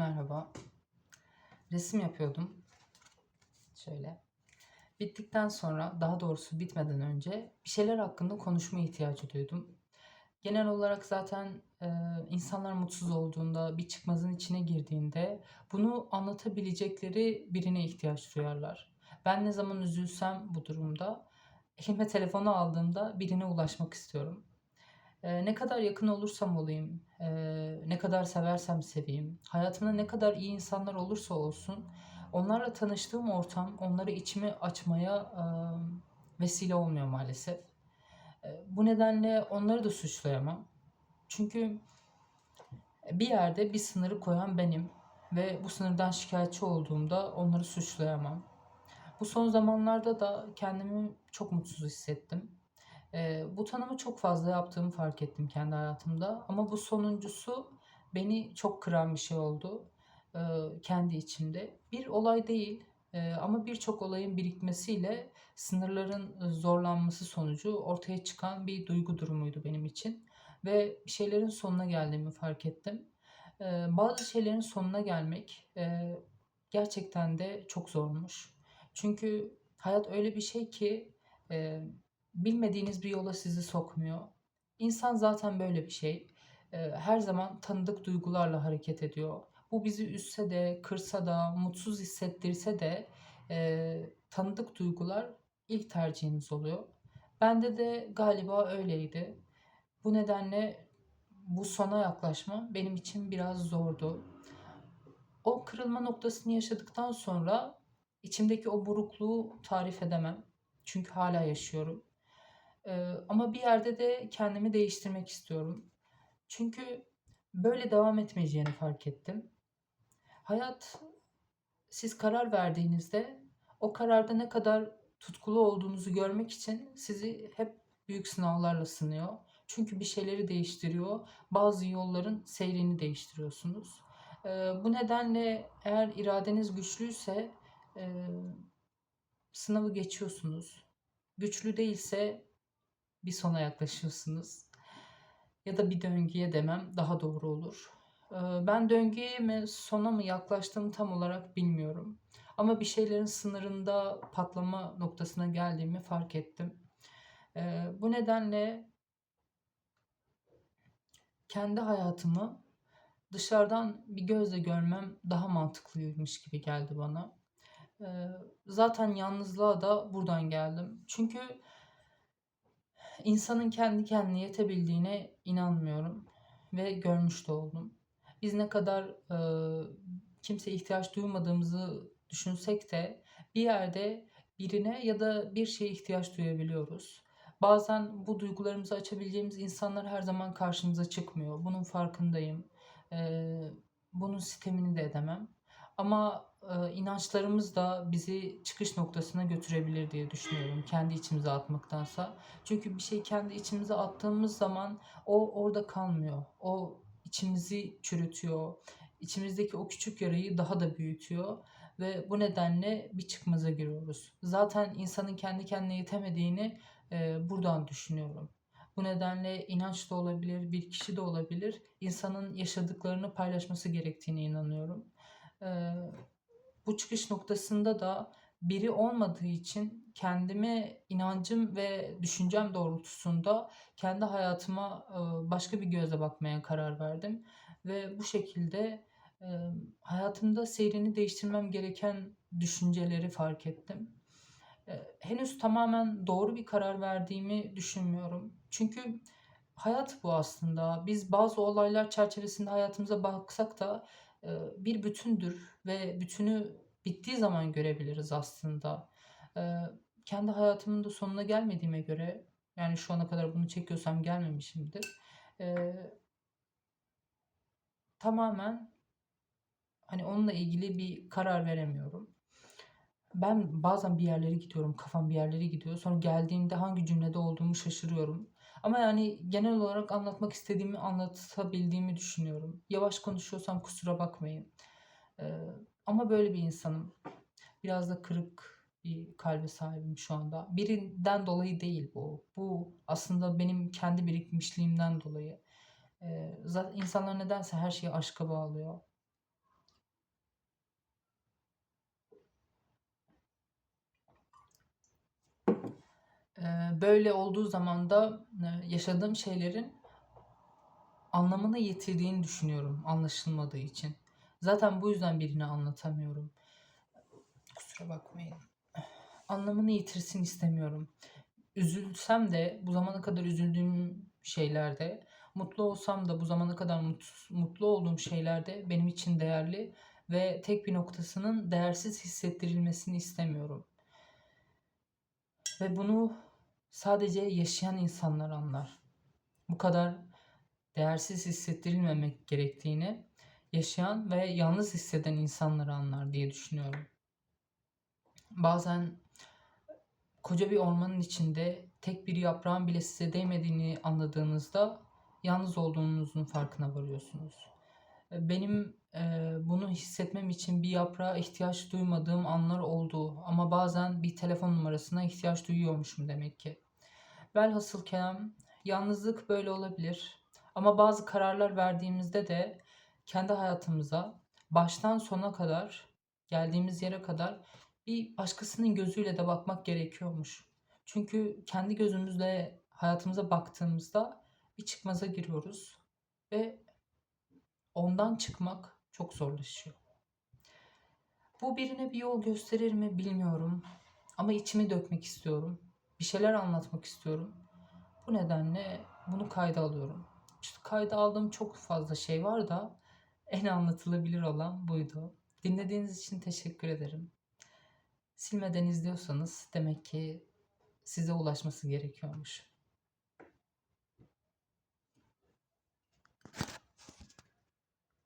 Merhaba. Resim yapıyordum. Şöyle. Bittikten sonra, daha doğrusu bitmeden önce bir şeyler hakkında konuşma ihtiyacı duydum. Genel olarak zaten eee, insanlar mutsuz olduğunda, bir çıkmazın içine girdiğinde bunu anlatabilecekleri birine ihtiyaç duyarlar. Ben ne zaman üzülsem bu durumda, elime telefonu aldığımda birine ulaşmak istiyorum. Eee, ne kadar yakın olursam olayım, eee, ne kadar seversem seveyim, hayatımda ne kadar iyi insanlar olursa olsun, onlarla tanıştığım ortam onlara içimi açmaya emm, vesile olmuyor maalesef. Eee, bu nedenle onları da suçlayamam. Çünkü bir yerde bir sınırı koyan benim ve bu sınırdan şikâyetçi olduğumda onları suçlayamam. Bu son zamanlarda da kendimi çok mutsuz hissettim. Eee, bu tanımı çok fazla yaptığımı fark ettim kendi hayatımda ama bu sonuncusu beni çok kıran bir şey oldu, eee, kendi içimde. Bir olay değil, eee, ama birçok olayın birikmesiyle sınırların, zorlanması sonucu ortaya çıkan bir duygu durumuydu benim için ve şeylerin sonuna geldiğimi fark ettim. Eee, bazı şeylerin sonuna gelmek, eee, gerçekten de çok zormuş. Çünkü hayat öyle bir şey ki, eee, bilmediğiniz bir yola sizi sokmuyor. İnsan zaten böyle bir şey. Eee, her zaman tanıdık duygularla hareket ediyor. Bu bizi üzse de, kırsa da, mutsuz hissettirse de, eee, tanıdık duygular ilk tercihimiz oluyor. Bende de galiba öyleydi. Bu nedenle bu sona yaklaşmam benim için biraz zordu. O kırılma noktasını yaşadıktan sonra içimdeki o burukluğu tarif edemem. Çünkü hâlâ yaşıyorum. Ama bir yerde de kendimi değiştirmek istiyorum. Çünkü böyle devam etmeyeceğini fark ettim. Hayat, siz karar verdiğinizde o kararda ne kadar tutkulu olduğunuzu görmek için sizi hep büyük sınavlarla sınıyor. Çünkü bir şeyleri değiştiriyor. Bazı yolların seyrini değiştiriyorsunuz. Eee, bu nedenle eğer iradeniz güçlüyse, eee, sınavı geçiyorsunuz. Güçlü değilse bir sona yaklaşıyorsunuz ya da bir döngüye demem daha doğru olur. Eee, ben döngüye mi, sona mı yaklaştığımı tam olarak bilmiyorum. Ama bir şeylerin sınırında patlama noktasına geldiğimi fark ettim. Eee, bu nedenle kendi hayatımı dışarıdan bir gözle görmem daha mantıklıymış gibi geldi bana. Eee, zaten yalnızlığa da buradan geldim. Çünkü insanın kendi kendine yetebildiğine inanmıyorum ve görmüş de oldum. Biz ne kadar, eee, kimseye ihtiyaç duymadığımızı düşünsek de bir yerde birine ya da bir şeye ihtiyaç duyabiliyoruz. Bazen bu duygularımızı açabileceğimiz insanlar her zaman karşımıza çıkmıyor. Bunun farkındayım. Eee, bunun sitemini de edemem. Ama, eee, inançlarımız da bizi çıkış noktasına götürebilir diye düşünüyorum kendi içimize atmaktansa. Çünkü bir şeyi kendi içimize attığımız zaman o orada kalmıyor. O içimizi çürütüyor. İçimizdeki o küçük yarayı daha da büyütüyor ve bu nedenle bir çıkmaza giriyoruz. Zaten insanın kendi kendine yetemediğini, eee, buradan düşünüyorum. Bu nedenle inanç da olabilir, bir kişi de olabilir. İnsanın yaşadıklarını paylaşması gerektiğine inanıyorum. Eee, bu çıkış noktasında da biri olmadığı için kendime inancım ve düşüncem doğrultusunda kendi hayatıma, eee, başka bir gözle bakmaya karar verdim ve bu şekilde, emm, hayatımda seyrini değiştirmem gereken düşünceleri fark ettim. Eee, henüz tamamen doğru bir karar verdiğimi düşünmüyorum. Çünkü hayat bu aslında. Biz bazı olaylar çerçevesinde hayatımıza baksak da, bir bütündür ve bütünü bittiği zaman görebiliriz aslında. Kendi hayatımın da sonuna gelmediğime göre, yani şu ana kadar bunu çekiyorsam gelmemişimdir. Tamamen, hani, onunla ilgili bir karar veremiyorum. Ben bazen bir yerlere gidiyorum, kafam bir yerlere gidiyor. Sonra geldiğimde hangi cümlede olduğumu şaşırıyorum. Ama, yani, genel olarak anlatmak istediğimi anlatabildiğimi düşünüyorum. Yavaş konuşuyorsam kusura bakmayın. Eee, ama böyle bir insanım. Biraz da kırık bir kalbe sahibim şu anda. Birinden dolayı değil bu. Bu aslında benim kendi birikmişliğimden dolayı. Eee, za insanlar nedense her şeyi aşka bağlıyor. Böyle olduğu zaman da, eee, yaşadığım şeylerin anlamını yitirdiğini düşünüyorum anlaşılmadığı için. Zaten bu yüzden birine anlatamıyorum. Kusura bakmayın. Anlamını yitirsin istemiyorum. Üzülsem de bu zamana kadar üzüldüğüm şeylerde, mutlu olsam da bu zamana kadar mut mutlu olduğum şeylerde benim için değerli ve tek bir noktasının değersiz hissettirilmesini istemiyorum. Ve bunu sadece yaşayan insanlar anlar. Bu kadar değersiz hissettirilmemek gerektiğini yaşayan ve yalnız hisseden insanlar anlar diye düşünüyorum. Bazen koca bir ormanın içinde tek bir yaprağın bile size değmediğini anladığınızda yalnız olduğunuzun farkına varıyorsunuz. Benim, eee, bunu hissetmem için bir yaprağa ihtiyaç duymadığım anlar oldu ama bazen bir telefon numarasına ihtiyaç duyuyormuşum demek ki. Velhasıl kelam yalnızlık böyle olabilir ama bazı kararlar verdiğimizde de kendi hayatımıza baştan sona kadar, geldiğimiz yere kadar bir başkasının gözüyle de bakmak gerekiyormuş. Çünkü kendi gözümüzle hayatımıza baktığımızda bir çıkmaza giriyoruz ve ondan çıkmak çok zorlaşıyor. Bu birine bir yol gösterir mi bilmiyorum ama içimi dökmek istiyorum. Bir şeyler anlatmak istiyorum. Bu nedenle bunu kayda alıyorum. İşte kayda aldığım çok fazla şey var da en anlatılabilir olan buydu. Dinlediğiniz için teşekkür ederim. Silmeden izliyorsanız demek ki size ulaşması gerekiyormuş.